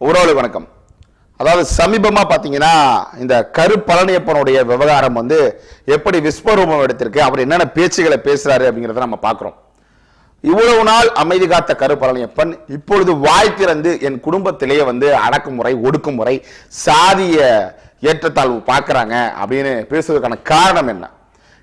உறவுகளுக்கு வணக்கம். அதாவது சமீபமாக பார்த்தீங்கன்னா இந்த கருப்பழனியப்பனுடைய விவகாரம் வந்து எப்படி விஸ்வரூபம் எடுத்திருக்கு அவர் என்னென்ன பேச்சுகளை பேசுகிறாரு அப்படிங்கிறத நம்ம பார்க்குறோம் இவ்வளவு நாள் அமைதி காத்த கருப்பழனியப்பன் இப்பொழுது வாய் திறந்து என் குடும்பத்திலேயே வந்து அடக்குமுறை ஒடுக்குமுறை சாதிய ஏற்றத்தாழ்வு பார்க்குறாங்க அப்படின்னு பேசுவதற்கான காரணம் என்ன?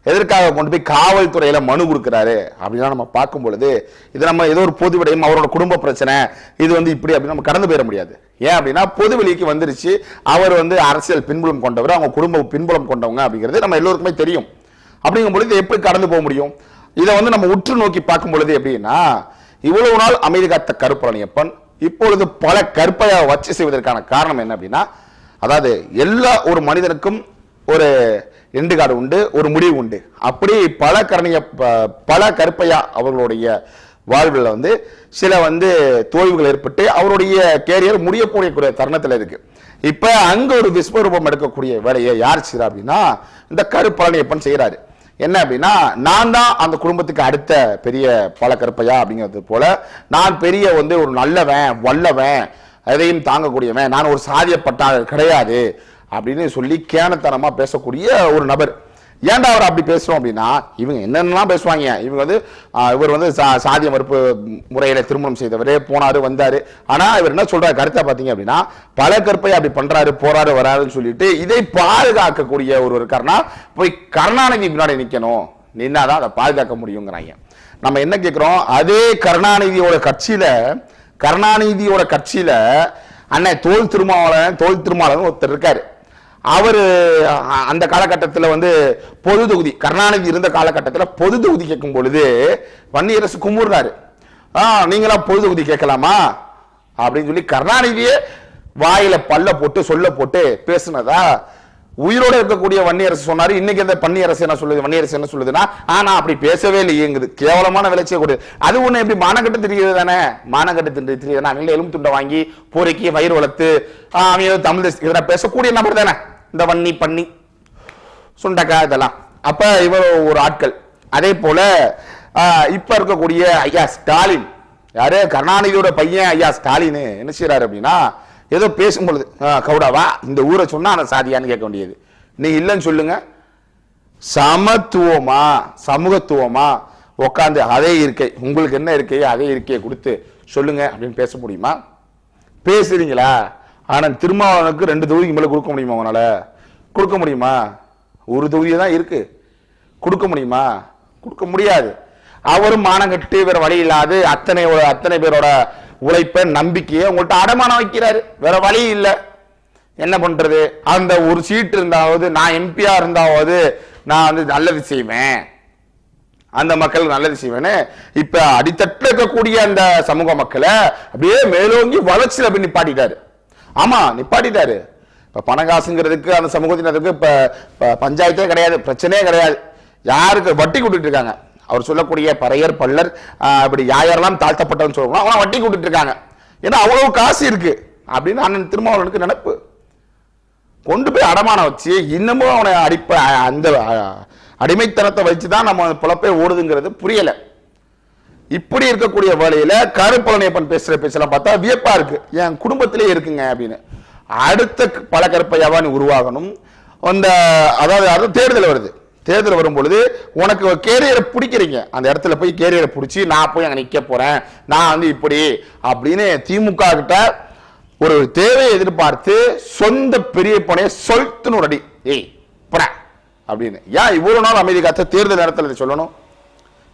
எதற்காக கொண்டு போய் காவல்துறையில் மனு கொடுக்குறாரு? அப்படின்னா நம்ம பார்க்கும் பொழுது இது நம்ம ஏதோ ஒரு பொது விடயம் அவரோட குடும்ப பிரச்சனை இது வந்து இப்படி அப்படின்னு நம்ம கடந்து போயிட முடியாது. ஏன் அப்படின்னா பொது வெளிக்கு வந்துருச்சு. அவர் வந்து அரசியல் பின்புலம் கொண்டவர் அவங்க குடும்ப பின்புலம் கொண்டவங்க அப்படிங்கிறது நம்ம எல்லோருக்குமே தெரியும். அப்படிங்கும் பொழுது இதை எப்படி கடந்து போக முடியும்? இதை வந்து நம்ம உற்று நோக்கி பார்க்கும் பொழுது எப்படின்னா இவ்வளவு நாள் அமைதி காத்த கருப்பழனியப்பன் இப்பொழுது பல கற்பையாக வச்சு செய்வதற்கான காரணம் என்ன அப்படின்னா அதாவது எல்லா ஒரு மனிதனுக்கும் ஒரு ரெண்டு கார்டு உண்டு ஒரு முடிவு உண்டு. அப்படி பல கரணிய ப- பல கருப்பையா அவர்களுடைய வாழ்வில் வந்து சில வந்து தோல்விகள் ஏற்பட்டு அவருடைய கேரியர் முடியக்கூடிய தருணத்தில் இருக்கு. இப்போ அங்கே ஒரு விஸ்வரூபம் எடுக்கக்கூடிய வேலையை யார் செய்கிறா அப்படின்னா இந்த கருப்பழனியப்பன் செய்கிறாரு என்ன அப்படின்னா நான் தான் அந்த குடும்பத்துக்கு அடுத்த பெரிய பல கருப்பையா அப்படிங்கிறது போல நான் பெரிய வந்து ஒரு நல்லவன் வல்லவன் எதையும் தாங்கக்கூடியவன் நான் ஒரு சாதியப்பட்டாளர் கிடையாது. அப்படின்னு சொல்லி கேனத்தனமாக பேசக்கூடிய ஒரு நபர். ஏன்டா அவர் அப்படி பேசுறோம் அப்படின்னா இவங்க என்னென்னலாம் பேசுவாங்க? இவங்க வந்து இவர் வந்து சா- சாதிய மறுப்பு முறையில் திருமணம் செய்தவர் போனார் வந்தார். ஆனால் இவர் என்ன சொல்கிறார் கருத்தை பார்த்தீங்க அப்படின்னா பல கற்பை அப்படி பண்ணுறாரு போறாரு வராருன்னு சொல்லிட்டு இதை பாதுகாக்கக்கூடிய ஒரு இருக்காருன்னா போய் கருணாநிதி பின்னாடி நின்னா தான் அதை பாதுகாக்க முடியுங்கிறாங்க. நம்ம என்ன கேட்குறோம் அதே கருணாநிதியோட கட்சியில் கருணாநிதியோட கட்சியில் அண்ணன் தோல் திருமாவளவன் தோல் திருமாவளவன் ஒருத்தர் இருக்காரு. அவர் அந்த காலகட்டத்தில் வந்து பொது தொகுதி கருணாநிதி இருந்த காலகட்டத்தில் பொது தொகுதி கேட்கும் பொழுது வன்னியரசு கும்பிடுறாரு ஆ நீங்களாம் பொது தொகுதி கேட்கலாமா? அப்படின்னு சொல்லி கருணாநிதியே வாயில பல்ல போட்டு சொல்ல போட்டு பேசுனதா? உயிரோட இருக்கக்கூடிய வன்னியரசு சொன்னாரு. இன்னைக்கு இந்த பன்னியரசு என்ன சொல்லுது? வன்னியரசு என்ன சொல்லுதுன்னா ஆனா அப்படி பேசவே இல்லையேங்குது கேவலமான விளைச்சிய கூடியது அது ஒண்ணு எப்படி மானக்கட்டு தெரியுது தானே? மானக்கட்டு திரு தெரியுது அங்கே எலும்பு துண்டை வாங்கி பொறுக்கி வயிறு வளர்த்து ஆ, தமிழ் இதெல்லாம் பேசக்கூடிய நபர் தானே? இந்த வன்னி பண்ணி சுண்டக்காய் இதெல்லாம். அப்போ இவர் ஒரு ஆட்கள். அதே போல் இப்போ இருக்கக்கூடிய ஐயா ஸ்டாலின். யாரு? கருணாநிதியோட பையன் ஐயா ஸ்டாலின். என்ன செய்கிறாரு அப்படின்னா ஏதோ பேசும்பொழுது "ஆ, கவுடாவா இந்த ஊரை சொன்னால் அந்த சாதியான்னு கேட்க வேண்டியது. நீ இல்லைன்னு சொல்லுங்க. சமத்துவமா சமூகத்துவமா உட்காந்து அதே இருக்கை உங்களுக்கு என்ன இருக்கையோ அதே இருக்கையை கொடுத்து சொல்லுங்க அப்படின்னு பேச முடியுமா? பேசுறீங்களா? ஆனால் திருமாவளவனுக்கு ரெண்டு தொகுதிக்கு மேலே கொடுக்க முடியுமா அவனால் கொடுக்க முடியுமா? ஒரு தொகுதி தான் இருக்குது கொடுக்க முடியுமா? கொடுக்க முடியாது. அவரும் மானம் கட்டு வேற வழி இல்லாது அத்தனை அத்தனை பேரோட உழைப்பை நம்பிக்கையை உங்கள்கிட்ட அடமானம் வைக்கிறாரு. வேற வழி இல்லை. என்ன பண்றது? அந்த ஒரு சீட் இருந்தாவது நான் எம்பியா இருந்தாவது நான் வந்து நல்லது செய்வேன். அந்த மக்கள் நல்லது செய்வேன்னு இப்ப அடித்தட்டில் இருக்கக்கூடிய அந்த சமூக மக்களை அப்படியே மேலோங்கி வளர்ச்சியில் போய் நிப்பாட்டிட்டாரு. ஆமா நிப்பாட்டிட்டாரு. இப்ப பணகாசுங்கிறதுக்கு அந்த சமூகத்தினருக்கு இப்ப பஞ்சாயத்தே கிடையாது பிரச்சனையே கிடையாது. யாருக்கு? வட்டி கொடுத்துட்டு இருக்காங்க. அவர் சொல்லக்கூடிய பறையர் பல்லர் இப்படி யாரெல்லாம் தாழ்த்தப்பட்டவன்னு சொல்லுவாங்க அவங்க வட்டி கொடுத்துட்டு இருக்காங்க. ஏன்னா அவ்வளவு காசு இருக்கு. அப்படின்னு அண்ணன் திருமாவளவனுக்கு நினப்பு. கொண்டு போய் அடமானம் வச்சு இன்னமும் அவனை அடிப்ப அந்த அடிமைத்தனத்தை வச்சு தான் நம்ம பிழப்பே ஓடுதுங்கிறது புரியலை. இப்படி இருக்கக்கூடிய வேலையில கருப்பழனியப்பன் பேசுற பேச்செல்லாம் பார்த்தா வியப்பா இருக்கு. என் குடும்பத்திலே இருக்குங்க அப்படின்னு. அடுத்த பல கருப்பையாவா நீ உருவாகணும். அந்த அதாவது அது தேர்தல் வருது. தேர்தல் வரும் பொழுது உனக்கு கேரியரை பிடிக்கிறீங்க. அந்த இடத்துல போய் கேரியரை பிடிச்சி நான் போய் அங்கே நிக்க போறேன். நான் வந்து இப்படி அப்படின்னு திமுக கிட்ட ஒரு தேவையை எதிர்பார்த்து சொந்த பெரிய பணையை சொல்த்துன்னு ஒரு அடி. ஏய் போடா அப்படின்னு. ஏன் இவ்வளவு நாள் அமைதி காத்த தேர்தல் நேரத்தில் சொல்லணும்?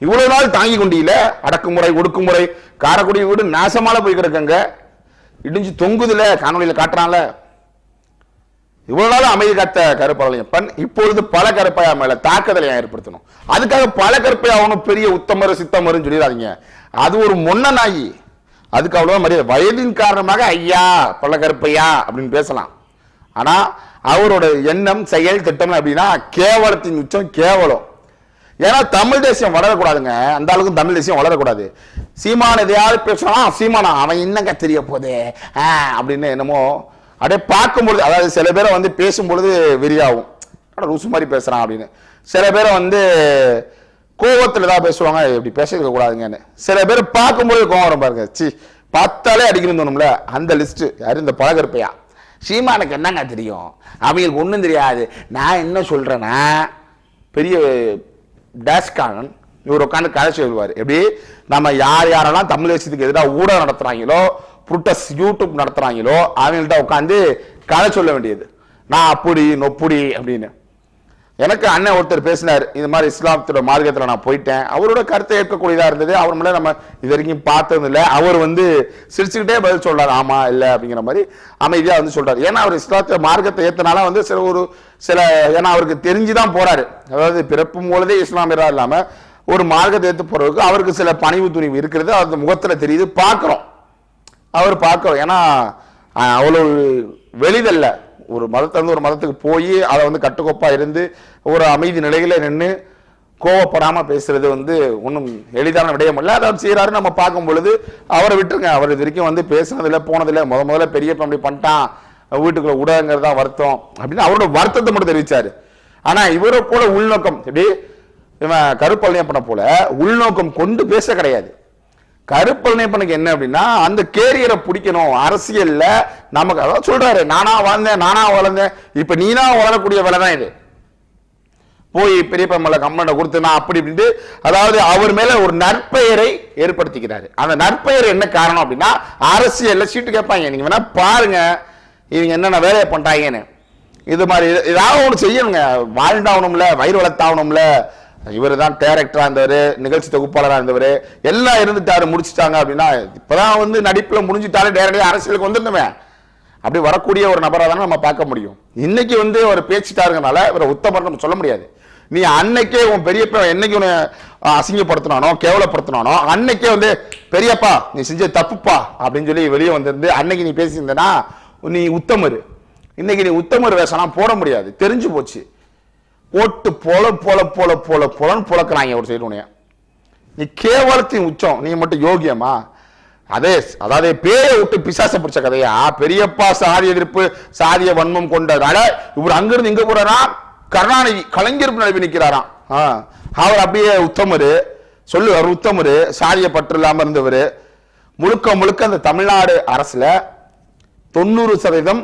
இவ்வளவு நாள் தாங்கி கொண்டியில அடக்குமுறை ஒடுக்குமுறை காரக்குடி வீடு நாசமால போய் கிடக்குங்க இடிஞ்சு தொங்குதுல காணொலியில காட்டுறான்ல. இவ்வளவு நாள் அமைதி காத்த கருப்பாளையப்பன் இப்பொழுது பல கருப்பையா மேல தாக்குதலை ஏற்படுத்தணும். அதுக்காக பல கருப்பையா பெரிய உத்தமர் சித்தமருன்னு சொல்லிடாதீங்க. அது ஒரு மொன்ன நாயி அதுக்கு அவ்வளவு மரியாதை. வயதின் காரணமாக ஐயா பல கருப்பையா அப்படின்னு பேசலாம். ஆனா அவரோட எண்ணம் செயல் திட்டம் அப்படின்னா கேவலத்தின் உச்சம் கேவலம். ஏன்னா தமிழ் தேசியம் வளரக்கூடாதுங்க. அந்த அளவுக்கு தமிழ் தேசியம் வளரக்கூடாது. சீமான எதையாவது பேசுனா சீமானா அவன் என்னங்க தெரிய போதே ஆ, அப்படின்னு என்னமோ அப்படியே பார்க்கும்பொழுது அதாவது சில பேரை வந்து பேசும்பொழுது வெறியாகும். ருசு மாதிரி பேசுகிறான் அப்படின்னு. சில பேரை வந்து கோவத்தில் ஏதாவது பேசுவாங்க இப்படி பேசிருக்க கூடாதுங்கன்னு. சில பேர் பார்க்கும்போது கோவம் வரும் பாருங்க. சி பார்த்தாலே அடிக்கணும் தோணும்ல. அந்த லிஸ்ட்டு யார்? இந்த பழகருப்பையா? சீமானுக்கு என்னங்க தெரியும்? அவங்களுக்கு ஒன்றும் தெரியாது. நான் என்ன சொல்கிறேன்னா பெரிய டேஸ்கானன் இவர் உட்காந்து கதை சொல்லுவார். எப்படி? நம்ம யார் யாரெல்லாம் தமிழ் தேசியத்துக்கு எதிராக ஊடகம் நடத்துகிறாங்களோ புருட்டஸ் யூடியூப் நடத்துகிறாங்களோ அவங்கள்ட்ட உட்காந்து கதை சொல்ல வேண்டியது. நான் அப்படி நொப்புடி அப்படின்னு. எனக்கு அண்ணன் ஒருத்தர் பேசினார் இது மாதிரி இஸ்லாமத்தோட மார்க்கத்தில் நான் போயிட்டேன். அவரோட கருத்தை ஏற்கக்கூடியதாக இருந்தது. அவர் மேலே நம்ம இது வரைக்கும் பார்த்தது இல்லை. அவர் வந்து சிரிச்சுக்கிட்டே பதில் சொல்கிறார் ஆமா இல்லை அப்படிங்கிற மாதிரி அமைதியாக வந்து சொல்றாரு. ஏன்னா அவர் இஸ்லாத்திய மார்க்கத்தை ஏற்றனால வந்து சில ஒரு சில ஏன்னா அவருக்கு தெரிஞ்சு தான் போறாரு. அதாவது பிறப்பும் பொழுதே இஸ்லாமியராக இல்லாமல் ஒரு மார்க்கத்தை ஏற்று போறதுக்கு அவருக்கு சில பணிவு துணிவு இருக்கிறது. அந்த முகத்தில் தெரியுது. பார்க்குறோம். அவர் பார்க்குறோம். ஏன்னா அவ்வளோ வெளிதல்ல. ஒரு மதத்தை வந்து ஒரு மதத்துக்கு போய் அதை வந்து கட்டுக்கோப்பாக இருந்து ஒரு அமைதி நிலையில் நின்று கோவப்படாமல் பேசுறது வந்து ஒன்றும் எளிதான விடயம் இல்லை. அதை அவர் நம்ம பார்க்கும் பொழுது அவரை விட்டுருங்க. அவர் இது வரைக்கும் வந்து பேசுனதில்ல போனதில்ல. முத முதல்ல பெரிய அப்படி பண்ணிட்டான். வீட்டுக்குள்ள ஊடகங்கிறது தான் வருத்தம் அப்படின்னு அவரோட வருத்தத்தை மட்டும் தெரிவித்தார் ஆனால் இவரை போல உள்நோக்கம் எப்படி இவன் கருப்பழனியப்பனை போல உள்நோக்கம் கொண்டு பேச கிடையாது. கருப்பழனியப்பனுக்கு என்ன அப்படின்னா அந்த கேரியரை பிடிக்கணும். அரசியல்ல நமக்கு அதாவது சொல்றாரு நானா வாழ்ந்தேன் நானா வளர்ந்தேன். இப்ப நீனா வளரக்கூடிய வேலை தான் இது. போய் பெரியப்பா மேல கம்ப்ளைண்ட் கொடுத்து நான் அப்படி இப்படின்ட்டு அதாவது அவர் மேல ஒரு நற்பெயரை ஏற்படுத்திக்கிறாரு. அந்த நற்பெயர் என்ன காரணம் அப்படின்னா அரசியல்ல சீட்டு கேட்பாங்க. நீங்க வேணா பாருங்க இவங்க என்னென்ன வேலையை பண்றாங்கன்னு இது மாதிரி ஏதாவது ஒன்று செய்யணுங்க. வாழ்ந்தாகணும்ல வயிறு வளர்த்தாகணும்ல. இவர் தான் டேரக்டரா இருந்தவர் நிகழ்ச்சி தொகுப்பாளராக இருந்தவர் எல்லாம் இருந்துட்டாரு முடிச்சுட்டாங்க அப்படின்னா இப்பதான் வந்து நடிப்புல முடிஞ்சுட்டாலே டேரக்டா அரசியலுக்கு வந்துருந்தவன் அப்படி வரக்கூடிய ஒரு நபராக தானே நம்ம பார்க்க முடியும். இன்னைக்கு வந்து அவர் பேச்சுட்டாருங்கனால இவரை உத்தமர் நம்ம சொல்ல முடியாது. நீ அன்னைக்கே உன் பெரியப்பா என்னைக்கு உன்னை அசிங்கப்படுத்தினானோ கேவலப்படுத்தினானோ அன்னைக்கே வந்து பெரியப்பா நீ செஞ்ச தப்புப்பா அப்படின்னு சொல்லி வெளியே வந்திருந்து அன்னைக்கு நீ பேசியிருந்தனா நீ உத்தமர். இன்னைக்கு நீ உத்தமர் வேஷம்லாம் போட முடியாது. தெரிஞ்சு போச்சு. போட்டு போல போல போல போல போலன்னு புழக்கிறாங்க ஒரு சைடு உனைய நீ கேவலத்தின் உச்சம் நீ மட்டும் யோகியமா அதே அதாவது பேரை விட்டு பிசாச பிடிச்ச கதையா? பெரியப்பா சாதி எதிர்ப்பு சாதிய வன்மம் கொண்டதால இவர் அங்கிருந்து இங்க போறாரா கருணாநிதி கலைஞர் நடுவி நிற்கிறாராம் ஆ, அவர் அப்படியே உத்தமரு. சொல்லு அவர் உத்தமரு. சாதிய பற்று இல்லாம இருந்தவர். முழுக்க முழுக்க அந்த தமிழ்நாடு அரசுல தொண்ணூறு சதவீதம்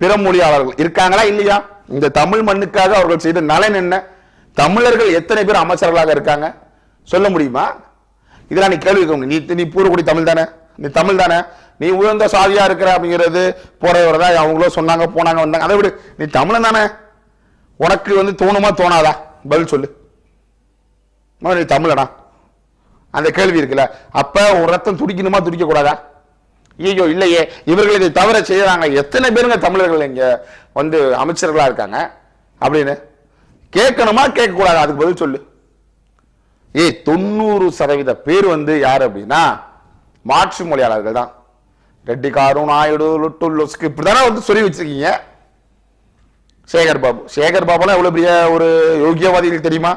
பிற மொழியாளர்கள் இருக்காங்களா இல்லையா? இந்த தமிழ் மண்ணுக்காக அவர்கள் செய்த நலன் என்ன? தமிழர்கள் எத்தனை பேர் அமைச்சர்களாக இருக்காங்க? சொல்ல முடியுமா? இதெல்லாம் நீ கேள்வி கேட்க முடியும். நீ நீ பூரக்குடி தமிழ் தானே? நீ தமிழ் தானே? நீ உயர்ந்த சாதியா இருக்கிற அப்படிங்கிறது போறவர் தான் அவங்களோ சொன்னாங்க போனாங்க வந்தாங்க. அதை விடு. நீ தமிழன் தானே? உனக்கு வந்து தோணுமா தோணாதா? பதில் சொல்லு. நீ தமிழடா அந்த கேள்வி இருக்குல்ல. அப்ப ஒரு ரத்தம் துடிக்கணுமா துடிக்க கூடாதா ஐயோ இல்லையே. இவர்கள் இதை தவிர செய்யறாங்க. எத்தனை பேருங்க தமிழர்கள் இங்க வந்து அமைச்சர்களா இருக்காங்க? அப்படின்னு கேட்கணுமா கேட்க கூடாது அதுக்கு பதில் சொல்லு. ஏய் தொண்ணூறு சதவீத பேர் வந்து யார் அப்படின்னா மாற்று மொழியாளர்கள் தான். ரெட்டிக்காரும் நாயுடு லுட்டு லுஸ்க்கு இப்படி தானே வந்து சொல்லி வச்சிருக்கீங்க? சேகர் பாபு. சேகர் பாபுலாம் எவ்வளோ பெரிய ஒரு யோகியவாதிகள் தெரியுமா?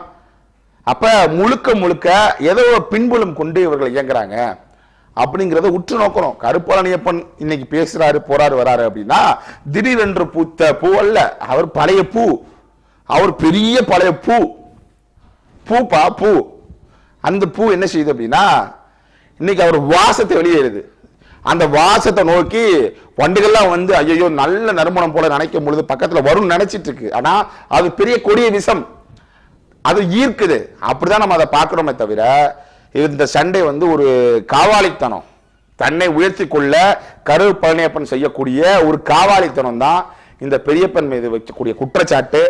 அப்போ முழுக்க முழுக்க ஏதோ பின்புலம் கொண்டு இவர்கள் இயங்குறாங்க. அப்படிங்கிறத உற்று நோக்கணும். கருப்பழனியப்பன் இன்னைக்கு பேசுறாரு போறாரு வராரு அப்படின்னா திடீரென்று பூத்த பூ அல்ல அவர் பழைய பூ. அவர் பெரிய பழைய பூ. பூப்பா? பூ. அந்த பூ என்ன செய்யுது அப்படின்னா இன்னைக்கு அவர் வாசத்தை வெளியேறுது. அந்த வாசத்தை நோக்கி வண்டுகள்லாம் வந்து ஐயோ நல்ல நறுமணம் போல நினைக்கும் பொழுது பக்கத்தில் வரும்னு நினைச்சிட்டு இருக்கு. ஆனா அது பெரிய கொடிய விஷம். அது ஈர்க்குது. அப்படிதான் நம்ம அதை பார்க்குறோமே தவிர இந்த சண்டை வந்து ஒரு காவாலித்தனம். தன்னை உயர்த்தி கொள்ள கரு பழனியப்பன் செய்யக்கூடிய ஒரு காவாலித்தனம் தான் இந்த பெரியப்பன் மீது வைக்கக்கூடிய குற்றச்சாட்டு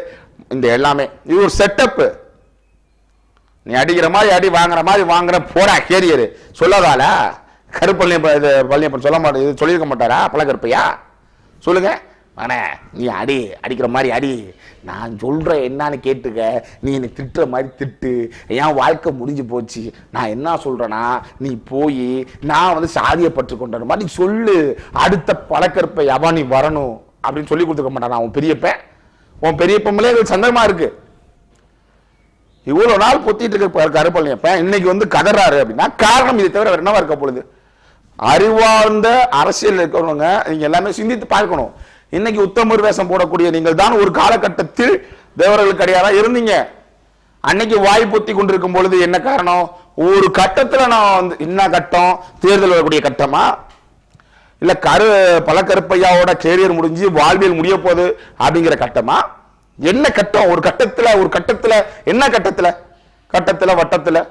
இந்த எல்லாமே. இது ஒரு செட்டப்பு நீ அடிக்கிற மாதிரி அடி வாங்குற மாதிரி வாங்குற போடா கேரியர் சொல்லாதால? கருப்பள்ளியப்பன் இது பழனியப்பன் சொல்ல மாட்டேன். இது சொல்லியிருக்க மாட்டாரா? பழக்கருப்பையா சொல்லுங்கள் மகனே நீ அடி அடிக்கிற மாதிரி அடி. நான் சொல்றேன் என்னன்னு கேட்டுக்க. நீ என்னை திட்டுற மாதிரி திட்டு. என் வாழ்க்கை முடிஞ்சு போச்சு. நான் என்ன சொல்றேன்னா நீ போய் நான் வந்து சாதியை பற்று கொண்ட மாதிரி சொல்லு அடுத்த பழக்கற்பை எவா நீ வரணும் அப்படின்னு சொல்லி கொடுத்துக்க மாட்டான். உன் பெரியப்பன். உன் பெரியப்பங்களே எங்களுக்கு சந்தர்மா இருக்கு. இவ்வளோ நாள் பொத்திட்டு இருக்க கருப்பழனியப்பன் இன்னைக்கு வந்து கதறாரு அப்படின்னா காரணம் இதை தவிர வேற என்னவா இருக்க பொழுது அறிவார்ந்த அரசியல் இருக்கிறவங்க நீங்க எல்லாமே சிந்தித்து பார்க்கணும். இன்னைக்கு உத்தமர் வேஷம் போடக்கூடிய நீங்கள் தான் ஒரு காலகட்டத்தில் தேவர்களுக்கு அடையாளா இருந்தீங்க. அன்னைக்கு வாய் பொத்தி கொண்டிருக்கும் பொழுது என்ன காரணம்? ஒரு கட்டத்தில் நான் வந்து என்ன கட்டம்? தேர்தல் வரக்கூடிய கட்டமா? இல்ல கரு பழக்கருப்பையாவோட கேரியர் முடிஞ்சு வாழ்வியல் முடிய போகுது அப்படிங்கிற கட்டமா? என்ன கட்டம்? ஒரு கட்டத்தில் ஒரு கட்டத்தில் என்ன கட்டத்தில்? கட்டத்தில் வட்டத்தில்?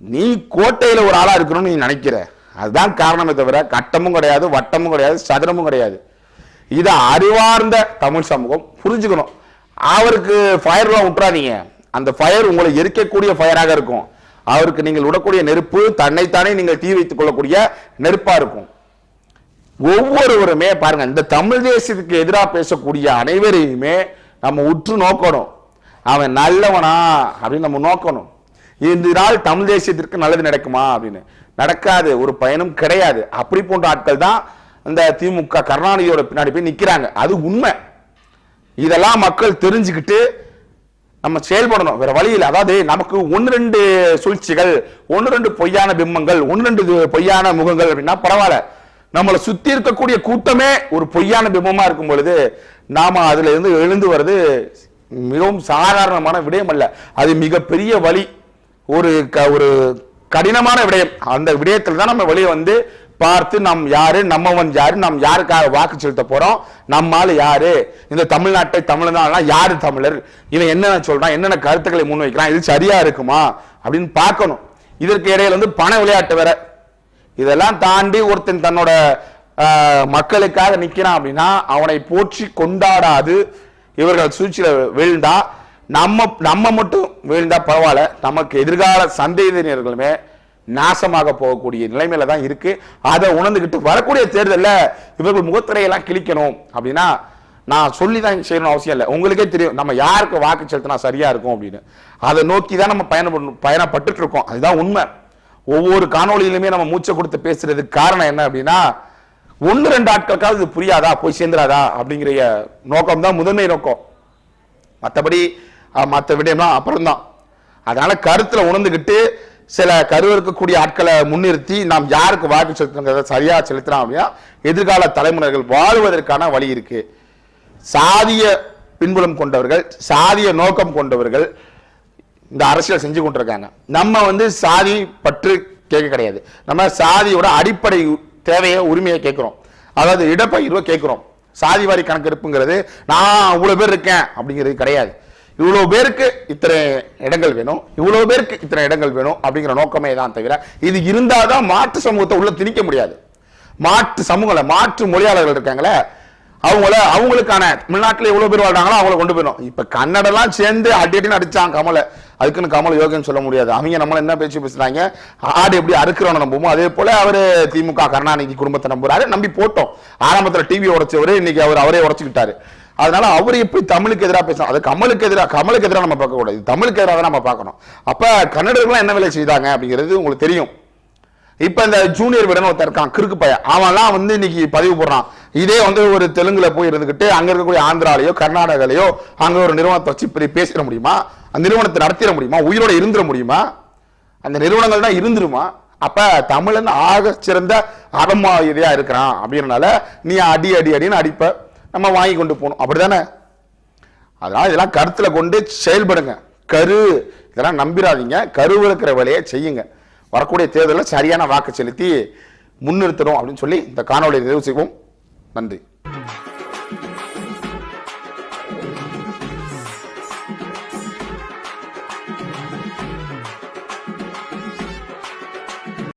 நீ கோட்டையில் ஒரு ஆளாக இருக்கணும்னு நீ நினைக்கிற. அதுதான் காரணமே தவிர கட்டமும் கிடையாது வட்டமும் கிடையாது சதுரமும் கிடையாது. இதை அறிவார்ந்த தமிழ் சமூகம் புரிஞ்சுக்கணும். அவருக்கு ஃபயர்லாம் விட்டுறாதீங்க அந்த ஃபயர் உங்களை எரிக்கக்கூடிய ஃபயராக இருக்கும். அவருக்கு நீங்கள் விடக்கூடிய நெருப்பு தன்னைத்தானே நீங்கள் தீ வைத்துக் கொள்ளக்கூடிய நெருப்பா இருக்கும். ஒவ்வொருவருமே பாருங்க இந்த தமிழ் தேசத்துக்கு எதிராக பேசக்கூடிய அனைவரையுமே நம்ம உற்று நோக்கணும். அவன் நல்லவனா அப்படின்னு நம்ம நோக்கணும். இதனால் நாள் தமிழ் தேசியத்திற்கு நல்லது நடக்குமா அப்படின்னு. நடக்காது ஒரு பயனும் கிடையாது. அப்படி போன்ற ஆட்கள் தான் இந்த திமுக கருணாநிதியோட பின்னாடி போய் நிற்கிறாங்க அது உண்மை. இதெல்லாம் மக்கள் தெரிஞ்சுக்கிட்டு நம்ம செயல்படணும். வேற வழியில் அதாவது நமக்கு ஒன்று ரெண்டு சூழ்ச்சிகள் ஒன்று ரெண்டு பொய்யான பிம்பங்கள் ஒன்று ரெண்டு பொய்யான முகங்கள் அப்படின்னா பரவாயில்ல. நம்மளை சுற்றி இருக்கக்கூடிய கூட்டமே ஒரு பொய்யான பிம்பமாக இருக்கும் பொழுது நாம் அதில் இருந்து எழுந்து வர்றது மிகவும் சாதாரணமான விடயம் அல்ல. அது மிகப்பெரிய வழி. ஒரு க- ஒரு கடினமான விடயம். அந்த விடயத்தில் தான் நம்ம வெளியே வந்து பார்த்து நம் யாரு நம்மவன் யாரு நாம் யாருக்காக வாக்கு செலுத்த போறோம்? நம்மால் யாரு? இந்த தமிழ்நாட்டை தமிழ்நாடுனா யாரு தமிழர்? இவன் என்னென்ன சொல்றான்? என்னென்ன கருத்துக்களை முன்வைக்கிறான்? இது சரியா இருக்குமா? அப்படின்னு பார்க்கணும். இதற்கு இடையில வந்து பண விளையாட்டு வேற. இதெல்லாம் தாண்டி ஒருத்தன் தன்னோட மக்களுக்காக நிக்கிறான் அப்படின்னா அவனை போற்றி கொண்டாடாது. இவர்கள் சூழ்ச்சியில வீழ்ந்தா நம்ம நம்ம மட்டும் வீழ்ந்தா பரவாயில்ல. நமக்கு எதிர்கால சந்ததியினர்களுமே நாசமாக போகக்கூடிய நிலைமையில தான் இருக்கு. அதை உணர்ந்துகிட்டு வரக்கூடிய தேர்தலில் இவர்கள் முகத்திரையெல்லாம் கிழிக்கணும் அப்படின்னா நான் சொல்லி தான் செய்யணும் அவசியம் இல்லை. உங்களுக்கே தெரியும் நம்ம யாருக்கு வாக்கு செலுத்தினா சரியா இருக்கும் அப்படின்னு. அதை நோக்கி தான் நம்ம பயணம் பயணப்பட்டு இருக்கோம். அதுதான் உண்மை. ஒவ்வொரு காணொளியிலுமே நம்ம மூச்சை கொடுத்து பேசுறதுக்கு காரணம் என்ன அப்படின்னா ஒன்று ரெண்டு ஆட்களுக்காவது இது புரியாதா? போய் சேர்ந்துடாதா அப்படிங்கிற நோக்கம் தான் முதன்மை நோக்கம். மற்றபடி மற்ற விடயம்லாம் அப்புறம்தான். அதனால கருத்துல உணர்ந்துகிட்டு சில கருவிருக்கக்கூடிய ஆட்களை முன்னிறுத்தி நாம் யாருக்கு வாக்கு செலுத்துறோங்கிறத சரியாக செலுத்துறோம் அப்படின்னா எதிர்கால தலைமுறைகள் வாழ்வதற்கான வழி இருக்கு. சாதிய பின்புலம் கொண்டவர்கள் சாதிய நோக்கம் கொண்டவர்கள் இந்த அரசியல் செஞ்சு கொண்டிருக்காங்க. நம்ம வந்து சாதி பற்று கேட்க கிடையாது. நம்ம சாதியோட அடிப்படை தேவையை உரிமையை கேட்குறோம். அதாவது இடப்பயிர்வை கேட்குறோம். சாதி வாரி கணக்கெடுப்புங்கிறது நான் அவ்வளோ பேர் இருக்கேன் அப்படிங்கிறது கிடையாது. இவ்வளவு பேருக்கு இத்தனை இடங்கள் வேணும் இவ்வளவு பேருக்கு இத்தனை இடங்கள் வேணும் அப்படிங்கிற நோக்கமே தான் தவிர இது இருந்தாதான் மாற்று சமூகத்தை உள்ள திணிக்க முடியாது. மாற்று சமூகங்கள மாற்று மொழியாளர்கள் இருக்காங்களே அவங்கள அவங்களுக்கான தமிழ்நாட்டில் எவ்வளவு பேர் வாழ்றாங்களோ அவங்கள கொண்டு போயிடும் இப்ப கன்னடெல்லாம் சேர்ந்து அடி அடின்னு அடிச்சான் கமலை. அதுக்குன்னு கமல் யோகன்னு சொல்ல முடியாது. அவங்க நம்மள என்ன பேச்சு பேசுறாங்க? ஆடு எப்படி அறுக்கிறவன நம்புமோ அதே போல அவரு திமுக கருணாநிதி குடும்பத்தை நம்புறாரு. நம்பி போட்டோம். ஆரம்பத்துல டிவி உடைச்சவரு இன்னைக்கு அவர் அவரே உடச்சுக்கிட்டாரு. அதனால அவர் எப்படி தமிழுக்கு எதிராக பேசணும்? அது கமலுக்கு எதிராக கமலுக்கு எதிராக நம்ம பார்க்கக்கூடாது தமிழுக்கு எதிராக தான் நம்ம பார்க்கணும். அப்போ கன்னடர்கள்லாம் என்ன வேலை செய்தாங்க அப்படிங்கிறது உங்களுக்கு தெரியும். இப்போ இந்த ஜூனியர் விடன் ஒருத்தர் இருக்கான் கிறுக்கு பையன். அவன்லாம் வந்து இன்னைக்கு பதிவு போடுறான். இதே வந்து ஒரு தெலுங்குல போய் இருந்துக்கிட்டு அங்கே இருக்கக்கூடிய ஆந்திராலேயோ கர்நாடகாலேயோ அங்கே ஒரு நிறுவனத்தை வச்சு இப்படி பேசிட முடியுமா? அந்த நிறுவனத்தை நடத்திட முடியுமா? உயிரோட இருந்துட முடியுமா? அந்த நிறுவனங்கள் தான் இருந்துருமா? அப்போ தமிழன் ஆக சிறந்த அறமாதிரியா இருக்கிறான். அப்படின்றனால நீ அடி அடி அடின்னு அடிப்ப. நம்ம வாங்கி கொண்டு போகணும். அப்படிதானே? அதனால இதெல்லாம் கருத்தில் கொண்டு செயல்படுங்க. கரு இதெல்லாம் நம்பிடாதீங்க கருவில் இருக்கிற வேலையை செய்யுங்க. வரக்கூடிய தேர்தலில் சரியான வாக்கு செலுத்தி முன்னிறுத்தணும் அப்படின்னு சொல்லி இந்த காணொலியை நிறைவு செய்வோம். நன்றி.